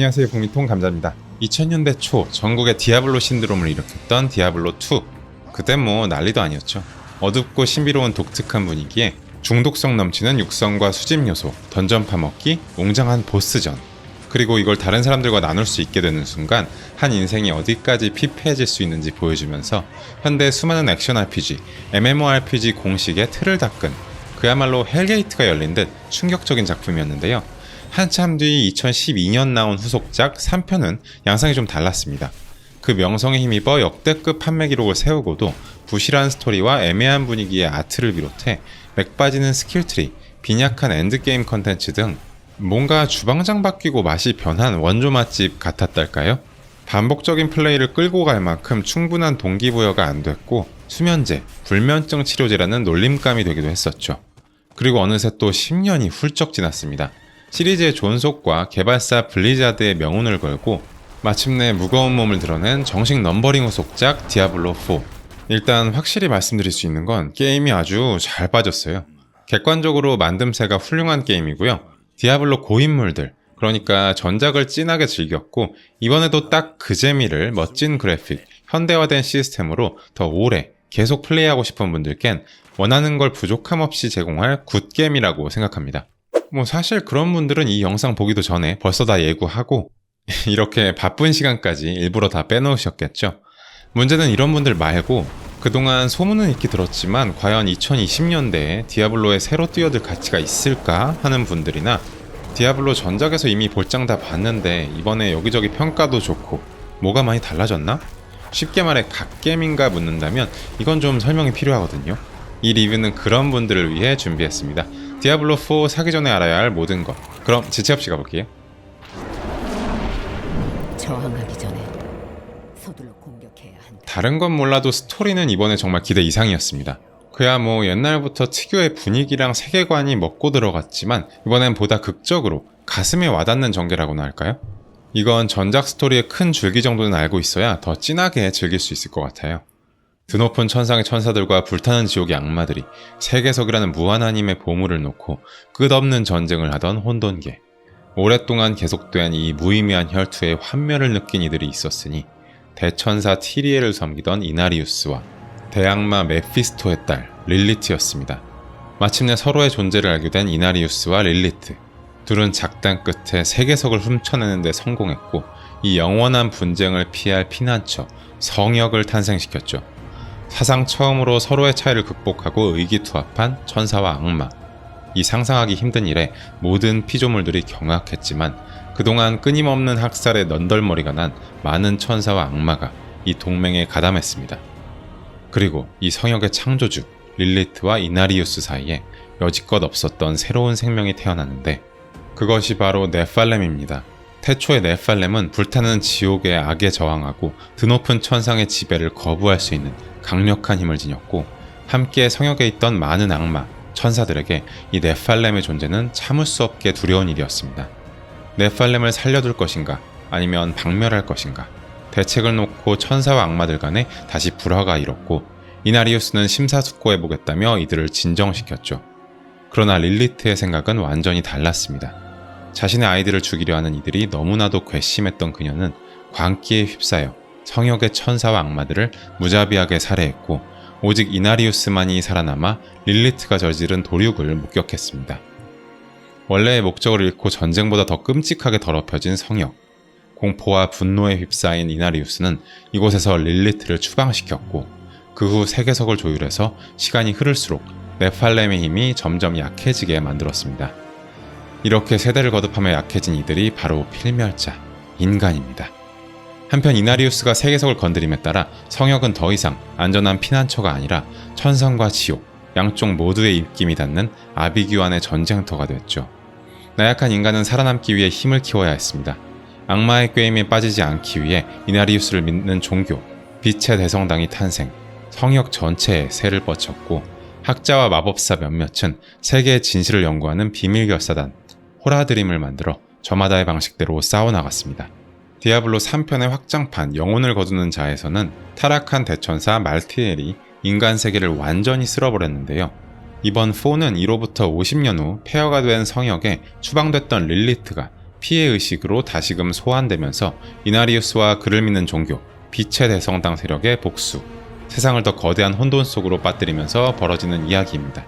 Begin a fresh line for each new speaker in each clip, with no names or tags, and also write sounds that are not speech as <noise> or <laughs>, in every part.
안녕하세요 북미통 감자입니다. 2000년대 초 전국에 디아블로 신드롬을 일으켰던 디아블로2 그땐 뭐 난리도 아니었죠. 어둡고 신비로운 독특한 분위기에 중독성 넘치는 육성과 수집 요소, 던전 파먹기, 웅장한 보스전 그리고 이걸 다른 사람들과 나눌 수 있게 되는 순간 한 인생이 어디까지 피폐해질 수 있는지 보여주면서 현대 수많은 액션 RPG, MMORPG 공식의 틀을 닦은 그야말로 헬게이트가 열린 듯 충격적인 작품이었는데요. 한참 뒤 2012년 나온 후속작 3편은 양상이 좀 달랐습니다. 그 명성에 힘입어 역대급 판매 기록을 세우고도 부실한 스토리와 애매한 분위기의 아트를 비롯해 맥 빠지는 스킬트리, 빈약한 엔드게임 컨텐츠 등 뭔가 주방장 바뀌고 맛이 변한 원조 맛집 같았달까요? 반복적인 플레이를 끌고 갈 만큼 충분한 동기부여가 안 됐고 수면제, 불면증 치료제라는 놀림감이 되기도 했었죠. 그리고 어느새 또 10년이 훌쩍 지났습니다. 시리즈의 존속과 개발사 블리자드의 명운을 걸고 마침내 무거운 몸을 드러낸 정식 넘버링 후속작 디아블로4. 일단 확실히 말씀드릴 수 있는 건 게임이 아주 잘 빠졌어요. 객관적으로 만듦새가 훌륭한 게임이고요. 디아블로 고인물들, 그러니까 전작을 진하게 즐겼고 이번에도 딱 그 재미를 멋진 그래픽, 현대화된 시스템으로 더 오래 계속 플레이하고 싶은 분들겐 원하는 걸 부족함 없이 제공할 굿게임이라고 생각합니다. 뭐 사실 그런 분들은 이 영상 보기도 전에 벌써 다 예고하고 <laughs> 이렇게 바쁜 시간까지 일부러 다 빼놓으셨겠죠. 문제는 이런 분들 말고 그동안 소문은 있게 들었지만 과연 2020년대에 디아블로에 새로 뛰어들 가치가 있을까 하는 분들이나 디아블로 전작에서 이미 볼장 다 봤는데 이번에 여기저기 평가도 좋고 뭐가 많이 달라졌나? 쉽게 말해 갓겜인가 묻는다면 이건 좀 설명이 필요하거든요. 이 리뷰는 그런 분들을 위해 준비했습니다. 디아블로4 사기 전에 알아야 할 모든 것. 그럼 지체 없이 가볼게요.
저항하기 전에 서둘러 공격해야 한다.
다른 건 몰라도 스토리는 이번에 정말 기대 이상이었습니다. 그야 뭐 옛날부터 특유의 분위기랑 세계관이 먹고 들어갔지만 이번엔 보다 극적으로 가슴에 와닿는 전개라고나 할까요? 이건 전작 스토리의 큰 줄기 정도는 알고 있어야 더 진하게 즐길 수 있을 것 같아요. 드높은 천상의 천사들과 불타는 지옥의 악마들이 세계석이라는 무한한 힘의 보물을 놓고 끝없는 전쟁을 하던 혼돈계. 오랫동안 계속된 이 무의미한 혈투에 환멸을 느낀 이들이 있었으니 대천사 티리에를 섬기던 이나리우스와 대악마 메피스토의 딸 릴리트였습니다. 마침내 서로의 존재를 알게 된 이나리우스와 릴리트. 둘은 작단 끝에 세계석을 훔쳐내는 데 성공했고 이 영원한 분쟁을 피할 피난처 성역을 탄생시켰죠. 사상 처음으로 서로의 차이를 극복하고 의기투합한 천사와 악마. 이 상상하기 힘든 일에 모든 피조물들이 경악했지만 그동안 끊임없는 학살에 넌덜머리가 난 많은 천사와 악마가 이 동맹에 가담했습니다. 그리고 이 성역의 창조주 릴리트와 이나리우스 사이에 여지껏 없었던 새로운 생명이 태어났는데 그것이 바로 네팔렘입니다. 태초의 네팔렘은 불타는 지옥의 악에 저항하고 드높은 천상의 지배를 거부할 수 있는 강력한 힘을 지녔고 함께 성역에 있던 많은 악마, 천사들에게 이 네팔렘의 존재는 참을 수 없게 두려운 일이었습니다. 네팔렘을 살려둘 것인가 아니면 박멸할 것인가 대책을 놓고 천사와 악마들 간에 다시 불화가 일었고 이나리우스는 심사숙고해 보겠다며 이들을 진정시켰죠. 그러나 릴리트의 생각은 완전히 달랐습니다. 자신의 아이들을 죽이려 하는 이들이 너무나도 괘씸했던 그녀는 광기에 휩싸여 성역의 천사와 악마들을 무자비하게 살해했고 오직 이나리우스만이 살아남아 릴리트가 저지른 도륙을 목격했습니다. 원래의 목적을 잃고 전쟁보다 더 끔찍하게 더럽혀진 성역. 공포와 분노에 휩싸인 이나리우스는 이곳에서 릴리트를 추방시켰고 그 후 세계석을 조율해서 시간이 흐를수록 네팔렘의 힘이 점점 약해지게 만들었습니다. 이렇게 세대를 거듭하며 약해진 이들이 바로 필멸자, 인간입니다. 한편 이나리우스가 세계석을 건드림에 따라 성역은 더 이상 안전한 피난처가 아니라 천상과 지옥, 양쪽 모두의 입김이 닿는 아비규환의 전쟁터가 됐죠. 나약한 인간은 살아남기 위해 힘을 키워야 했습니다. 악마의 꾀임에 빠지지 않기 위해 이나리우스를 믿는 종교, 빛의 대성당이 탄생, 성역 전체에 새를 뻗쳤고 학자와 마법사 몇몇은 세계의 진실을 연구하는 비밀결사단 호라드림을 만들어 저마다의 방식대로 싸워나갔습니다. 디아블로 3편의 확장판 영혼을 거두는 자에서는 타락한 대천사 말티엘이 인간 세계를 완전히 쓸어버렸는데요. 이번 4는 이로부터 50년 후 폐허가 된 성역에 추방됐던 릴리트가 피해 의식으로 다시금 소환되면서 이나리우스와 그를 믿는 종교, 빛의 대성당 세력의 복수, 세상을 더 거대한 혼돈 속으로 빠뜨리면서 벌어지는 이야기입니다.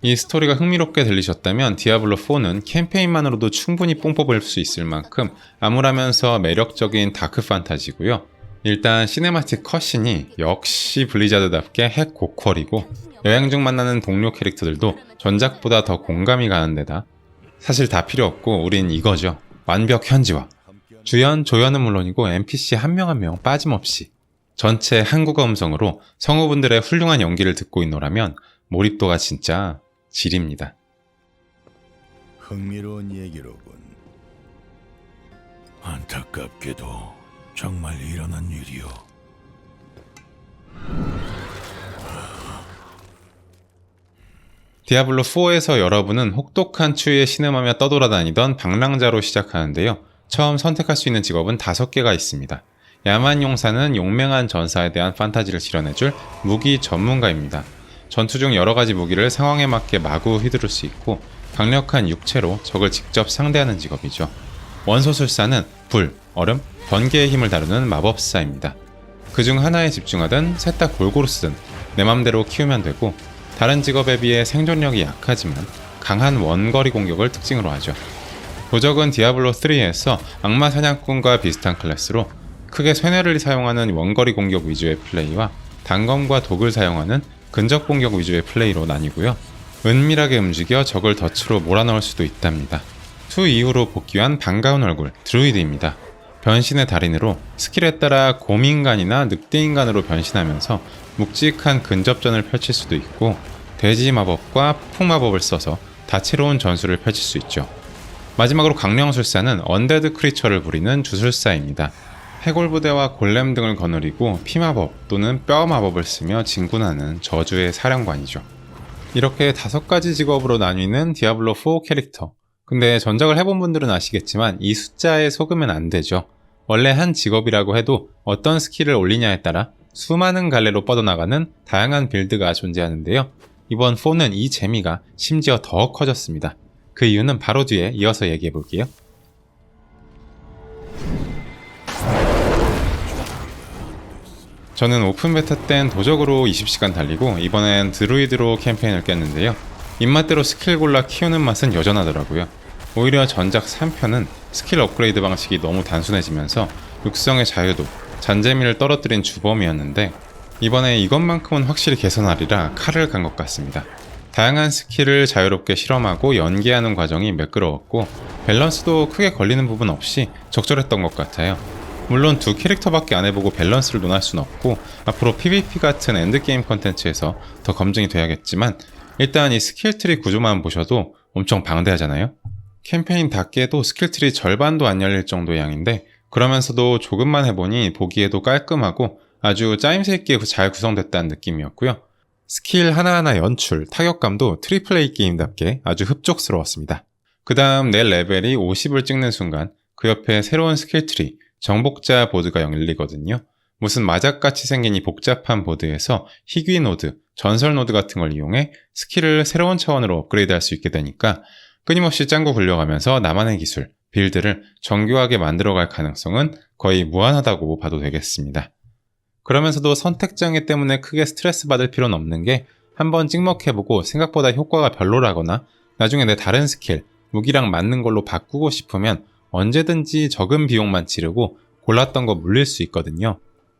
이 스토리가 흥미롭게 들리셨다면 디아블로4는 캠페인만으로도 충분히 뽕 뽑을 수 있을 만큼 암울하면서 매력적인 다크 판타지고요. 일단 시네마틱 컷신이 역시 블리자드답게 핵 고퀄이고 여행 중 만나는 동료 캐릭터들도 전작보다 더 공감이 가는 데다 사실 다 필요 없고 우린 이거죠. 완벽 현지화. 주연, 조연은 물론이고 NPC 한 명 한 명 빠짐없이 전체 한국어 음성으로 성우분들의 훌륭한 연기를 듣고 있노라면 몰입도가 진짜 질입니다.
흥미로운 얘기로군. 안타깝게도 정말 일어난 일이오.
디아블로 4에서 여러분은 혹독한 추위에 신음하며 떠돌아다니던 방랑자로 시작하는데요. 처음 선택할 수 있는 직업은 5개가 있습니다. 야만 용사는 용맹한 전사에 대한 판타지를 실현해줄 무기 전문가입니다. 전투 중 여러 가지 무기를 상황에 맞게 마구 휘두를 수 있고 강력한 육체로 적을 직접 상대하는 직업이죠. 원소술사는 불, 얼음, 번개의 힘을 다루는 마법사입니다. 그 중 하나에 집중하든 셋 다 골고루 쓰든 내 맘대로 키우면 되고 다른 직업에 비해 생존력이 약하지만 강한 원거리 공격을 특징으로 하죠. 도적은 디아블로 3에서 악마 사냥꾼과 비슷한 클래스로 크게 쇠뇌를 사용하는 원거리 공격 위주의 플레이와 단검과 독을 사용하는 근접 공격 위주의 플레이로 나뉘고요. 은밀하게 움직여 적을 덫으로 몰아넣을 수도 있답니다. 2 이후로 복귀한 반가운 얼굴 드루이드입니다. 변신의 달인으로 스킬에 따라 곰인간이나 늑대인간으로 변신하면서 묵직한 근접전을 펼칠 수도 있고 돼지 마법과 폭마법을 써서 다채로운 전술을 펼칠 수 있죠. 마지막으로 강령술사는 언데드 크리처를 부리는 주술사입니다. 해골 부대와 골렘 등을 거느리고 피마법 또는 뼈 마법을 쓰며 진군하는 저주의 사령관이죠. 이렇게 다섯 가지 직업으로 나뉘는 디아블로 4 캐릭터. 근데 전작을 해본 분들은 아시겠지만 이 숫자에 속으면 안 되죠. 원래 한 직업이라고 해도 어떤 스킬을 올리냐에 따라 수많은 갈래로 뻗어나가는 다양한 빌드가 존재하는데요. 이번 4는 이 재미가 심지어 더 커졌습니다. 그 이유는 바로 뒤에 이어서 얘기해 볼게요. 저는 오픈 베타 땐 도적으로 20시간 달리고 이번엔 드루이드로 캠페인을 깼는데요. 입맛대로 스킬 골라 키우는 맛은 여전하더라고요. 오히려 전작 3편은 스킬 업그레이드 방식이 너무 단순해지면서 육성의 자유도, 잔재미를 떨어뜨린 주범이었는데 이번에 이것만큼은 확실히 개선하리라 칼을 간 것 같습니다. 다양한 스킬을 자유롭게 실험하고 연계하는 과정이 매끄러웠고 밸런스도 크게 걸리는 부분 없이 적절했던 것 같아요. 물론 두 캐릭터밖에 안 해보고 밸런스를 논할 순 없고 앞으로 PVP 같은 엔드게임 컨텐츠에서 더 검증이 돼야겠지만 일단 이 스킬트리 구조만 보셔도 엄청 방대하잖아요. 캠페인답게도 스킬트리 절반도 안 열릴 정도 양인데 그러면서도 조금만 해보니 보기에도 깔끔하고 아주 짜임새 있게 잘 구성됐다는 느낌이었고요. 스킬 하나하나 연출, 타격감도 트리플 A 게임답게 아주 흡족스러웠습니다. 그 다음 내 레벨이 50을 찍는 순간 그 옆에 새로운 스킬트리, 정복자 보드가 열리거든요. 무슨 마작같이 생긴 이 복잡한 보드에서 희귀 노드, 전설 노드 같은 걸 이용해 스킬을 새로운 차원으로 업그레이드 할 수 있게 되니까 끊임없이 짱구 굴려가면서 나만의 기술, 빌드를 정교하게 만들어갈 가능성은 거의 무한하다고 봐도 되겠습니다. 그러면서도 선택 장애 때문에 크게 스트레스 받을 필요는 없는 게 한번 찍먹해보고 생각보다 효과가 별로라거나 나중에 내 다른 스킬, 무기랑 맞는 걸로 바꾸고 싶으면 언제든지 적은 비용만 지르고 골랐던 거 물릴 수 있거든요.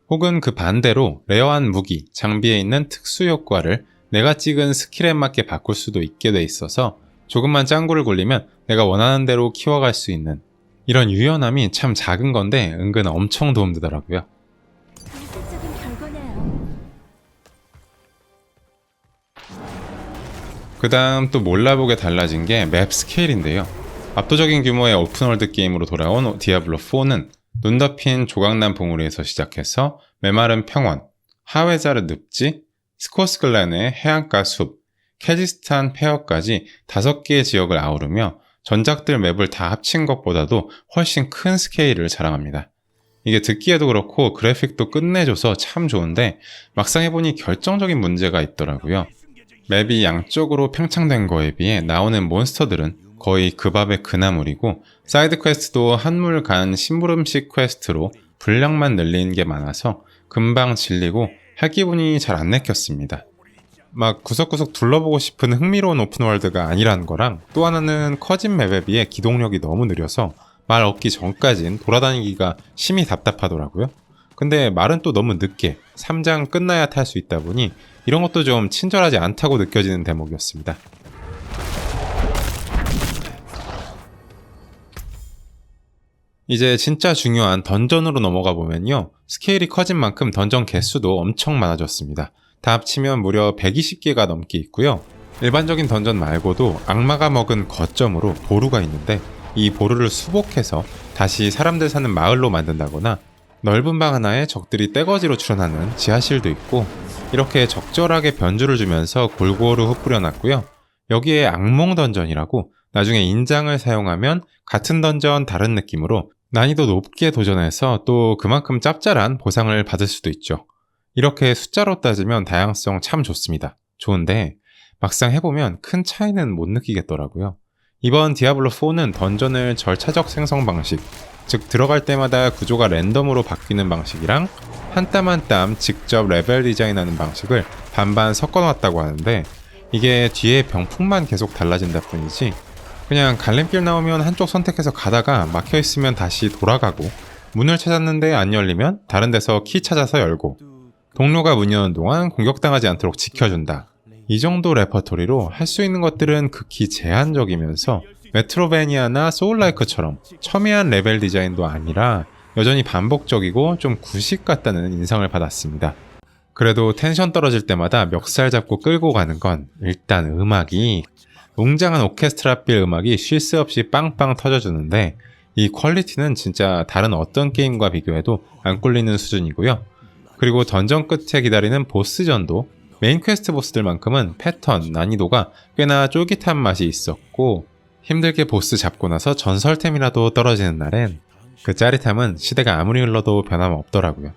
혹은 그 반대로 레어한 무기, 장비에 있는 특수 효과를 내가 찍은 스킬에 맞게 바꿀 수도 있게 돼 있어서 조금만 짱구를 굴리면 내가 원하는 대로 키워갈 수 있는 이런 유연함이 참 작은 건데 은근 엄청 도움되더라고요. 그 다음 또 몰라보게 달라진 게 맵 스케일인데요. 압도적인 규모의 오픈월드 게임으로 돌아온 디아블로4는 눈 덮인 조각난 봉우리에서 시작해서 메마른 평원, 하웨자르 늪지, 스코스글란의 해안가 숲, 캐지스탄 폐허까지 다섯 개의 지역을 아우르며 전작들 맵을 다 합친 것보다도 훨씬 큰 스케일을 자랑합니다. 이게 듣기에도 그렇고 그래픽도 끝내줘서 참 좋은데 막상 해보니 결정적인 문제가 있더라고요. 맵이 양쪽으로 팽창된 거에 비해 나오는 몬스터들은 거의 그 밥의 그나물이고 사이드 퀘스트도 한물 간 심부름식 퀘스트로 분량만 늘리는 게 많아서 금방 질리고 할 기분이 잘 안 내켰습니다. 막 구석구석 둘러보고 싶은 흥미로운 오픈월드가 아니라는 거랑 또 하나는 커진 맵에 비해 기동력이 너무 느려서 말 얻기 전까진 돌아다니기가 심히 답답하더라고요. 근데 말은 또 너무 늦게 3장 끝나야 탈 수 있다 보니 이런 것도 좀 친절하지 않다고 느껴지는 대목이었습니다. 이제 진짜 중요한 던전으로 넘어가 보면요. 스케일이 커진 만큼 던전 개수도 엄청 많아졌습니다. 다 합치면 무려 120개가 넘게 있고요. 일반적인 던전 말고도 악마가 먹은 거점으로 보루가 있는데 이 보루를 수복해서 다시 사람들 사는 마을로 만든다거나 넓은 방 하나에 적들이 떼거지로 출현하는 지하실도 있고 이렇게 적절하게 변주를 주면서 골고루 흩뿌려놨고요. 여기에 악몽 던전이라고 나중에 인장을 사용하면 같은 던전 다른 느낌으로 난이도 높게 도전해서 또 그만큼 짭짤한 보상을 받을 수도 있죠. 이렇게 숫자로 따지면 다양성 참 좋습니다. 좋은데 막상 해보면 큰 차이는 못 느끼겠더라고요. 이번 디아블로4는 던전을 절차적 생성 방식, 즉 들어갈 때마다 구조가 랜덤으로 바뀌는 방식이랑 한 땀 한 땀 직접 레벨 디자인하는 방식을 반반 섞어놨다고 하는데 이게 뒤에 병풍만 계속 달라진다 뿐이지 그냥 갈림길 나오면 한쪽 선택해서 가다가 막혀 있으면 다시 돌아가고 문을 찾았는데 안 열리면 다른 데서 키 찾아서 열고 동료가 문 여는 동안 공격당하지 않도록 지켜준다. 이 정도 레퍼토리로 할 수 있는 것들은 극히 제한적이면서 메트로베니아나 소울라이크처럼 첨예한 레벨 디자인도 아니라 여전히 반복적이고 좀 구식 같다는 인상을 받았습니다. 그래도 텐션 떨어질 때마다 멱살 잡고 끌고 가는 건 일단 음악이 웅장한 오케스트라 빌 음악이 쉴 새 없이 빵빵 터져주는데 이 퀄리티는 진짜 다른 어떤 게임과 비교해도 안 꿀리는 수준이고요. 그리고 던전 끝에 기다리는 보스전도 메인 퀘스트 보스들만큼은 패턴, 난이도가 꽤나 쫄깃한 맛이 있었고 힘들게 보스 잡고 나서 전설템이라도 떨어지는 날엔 그 짜릿함은 시대가 아무리 흘러도 변함없더라고요.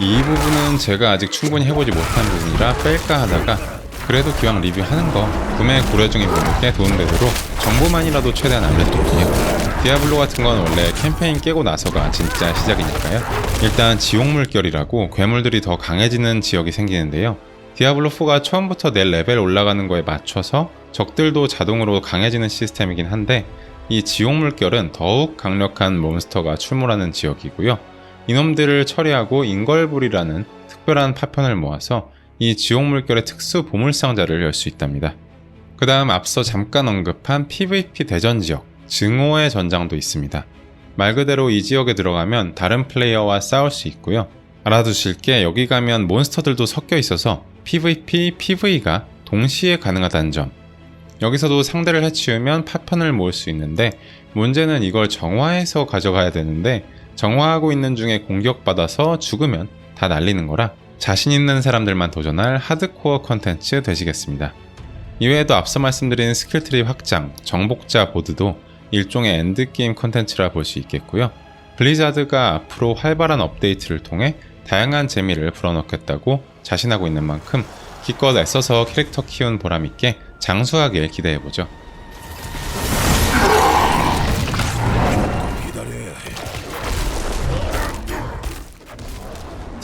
이 부분은 제가 아직 충분히 해보지 못한 부분이라 뺄까 하다가 그래도 기왕 리뷰하는 거 구매 고려 중인 분들께 도움되도록 정보만이라도 최대한 알려드릴게요. 디아블로 같은 건 원래 캠페인 깨고 나서가 진짜 시작이니까요. 일단 지옥 물결이라고 괴물들이 더 강해지는 지역이 생기는데요. 디아블로4가 처음부터 내 레벨 올라가는 거에 맞춰서 적들도 자동으로 강해지는 시스템이긴 한데 이 지옥 물결은 더욱 강력한 몬스터가 출몰하는 지역이고요. 이놈들을 처리하고 인걸불이라는 특별한 파편을 모아서 이 지옥 물결의 특수 보물 상자를 열 수 있답니다. 그 다음 앞서 잠깐 언급한 PVP 대전 지역, 증오의 전장도 있습니다. 말 그대로 이 지역에 들어가면 다른 플레이어와 싸울 수 있고요. 알아두실 게 여기 가면 몬스터들도 섞여 있어서 PVP, PV가 동시에 가능하다는 점. 여기서도 상대를 해치우면 파편을 모을 수 있는데 문제는 이걸 정화해서 가져가야 되는데 정화하고 있는 중에 공격받아서 죽으면 다 날리는 거라 자신 있는 사람들만 도전할 하드코어 컨텐츠 되시겠습니다. 이외에도 앞서 말씀드린 스킬트리 확장, 정복자 보드도 일종의 엔드게임 컨텐츠라 볼 수 있겠고요. 블리자드가 앞으로 활발한 업데이트를 통해 다양한 재미를 불어넣겠다고 자신하고 있는 만큼 기껏 애써서 캐릭터 키운 보람있게 장수하길 기대해보죠.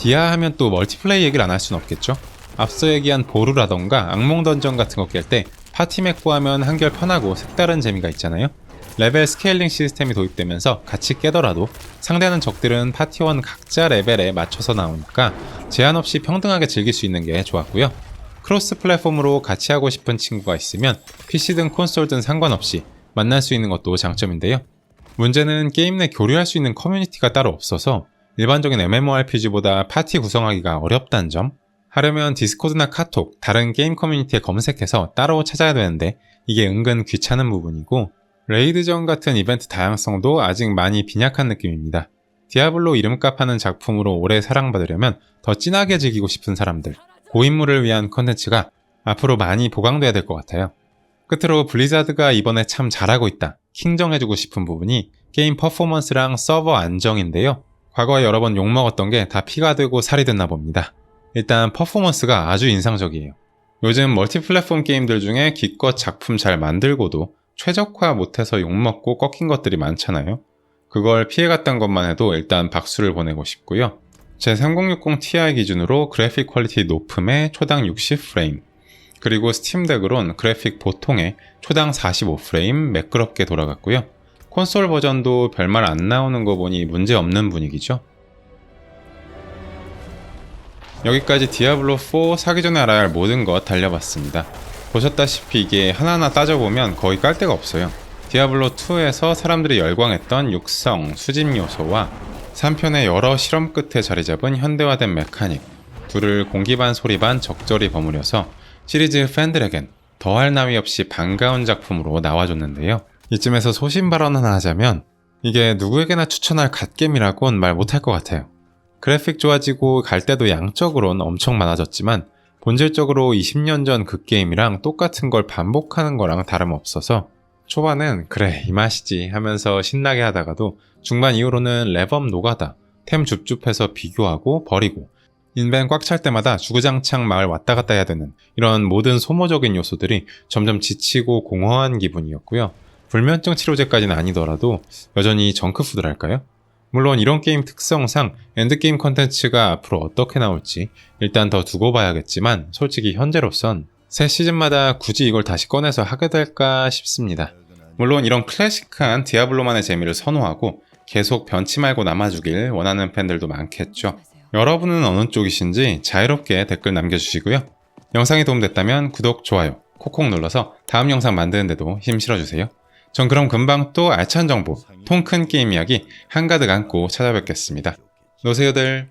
디아 하면 또 멀티플레이 얘기를 안 할 순 없겠죠? 앞서 얘기한 보루라던가 악몽 던전 같은 거 깰 때 파티맥 구하면 한결 편하고 색다른 재미가 있잖아요? 레벨 스케일링 시스템이 도입되면서 같이 깨더라도 상대하는 적들은 파티원 각자 레벨에 맞춰서 나오니까 제한 없이 평등하게 즐길 수 있는 게 좋았고요. 크로스 플랫폼으로 같이 하고 싶은 친구가 있으면 PC든 콘솔든 상관없이 만날 수 있는 것도 장점인데요. 문제는 게임 내 교류할 수 있는 커뮤니티가 따로 없어서 일반적인 MMORPG보다 파티 구성하기가 어렵다는 점, 하려면 디스코드나 카톡, 다른 게임 커뮤니티에 검색해서 따로 찾아야 되는데 이게 은근 귀찮은 부분이고 레이드전 같은 이벤트 다양성도 아직 많이 빈약한 느낌입니다. 디아블로 이름값 하는 작품으로 오래 사랑받으려면 더 진하게 즐기고 싶은 사람들, 고인물을 위한 컨텐츠가 앞으로 많이 보강돼야 될 것 같아요. 끝으로 블리자드가 이번에 참 잘하고 있다. 킹정해주고 싶은 부분이 게임 퍼포먼스랑 서버 안정인데요. 과거에 여러 번 욕먹었던 게 다 피가 되고 살이 됐나 봅니다. 일단 퍼포먼스가 아주 인상적이에요. 요즘 멀티 플랫폼 게임들 중에 기껏 작품 잘 만들고도 최적화 못해서 욕먹고 꺾인 것들이 많잖아요. 그걸 피해갔던 것만 해도 일단 박수를 보내고 싶고요. 제 3060 Ti 기준으로 그래픽 퀄리티 높음에 초당 60프레임, 그리고 스팀덱으론 그래픽 보통에 초당 45프레임 매끄럽게 돌아갔고요. 콘솔 버전도 별말 안 나오는 거 보니 문제 없는 분위기죠. 여기까지 디아블로4 사기 전에 알아야 할 모든 것 달려봤습니다. 보셨다시피 이게 하나하나 따져보면 거의 깔 데가 없어요. 디아블로2에서 사람들이 열광했던 육성, 수집 요소와 3편의 여러 실험 끝에 자리 잡은 현대화된 메카닉, 둘을 공기 반 소리 반 적절히 버무려서 시리즈 팬들에겐 더할 나위 없이 반가운 작품으로 나와줬는데요. 이쯤에서 소신 발언 하나 하자면 이게 누구에게나 추천할 갓겜이라곤 말 못할 것 같아요. 그래픽 좋아지고 갈 때도 양적으론 엄청 많아졌지만 본질적으로 20년 전 그 게임이랑 똑같은 걸 반복하는 거랑 다름없어서 초반엔 그래 이 맛이지 하면서 신나게 하다가도 중반 이후로는 랩업 노가다 템 줍줍해서 비교하고 버리고 인벤 꽉 찰 때마다 주구장창 마을 왔다 갔다 해야 되는 이런 모든 소모적인 요소들이 점점 지치고 공허한 기분이었고요. 불면증 치료제까지는 아니더라도 여전히 정크푸드랄까요? 물론 이런 게임 특성상 엔드게임 컨텐츠가 앞으로 어떻게 나올지 일단 더 두고 봐야겠지만 솔직히 현재로선 새 시즌마다 굳이 이걸 다시 꺼내서 하게 될까 싶습니다. 물론 이런 클래식한 디아블로만의 재미를 선호하고 계속 변치 말고 남아주길 원하는 팬들도 많겠죠. 여러분은 어느 쪽이신지 자유롭게 댓글 남겨주시고요. 영상이 도움됐다면 구독, 좋아요 콕콕 눌러서 다음 영상 만드는데도 힘 실어주세요. 전 그럼 금방 또 알찬 정보, 통 큰 게임 이야기 한가득 안고 찾아뵙겠습니다. 노세요들.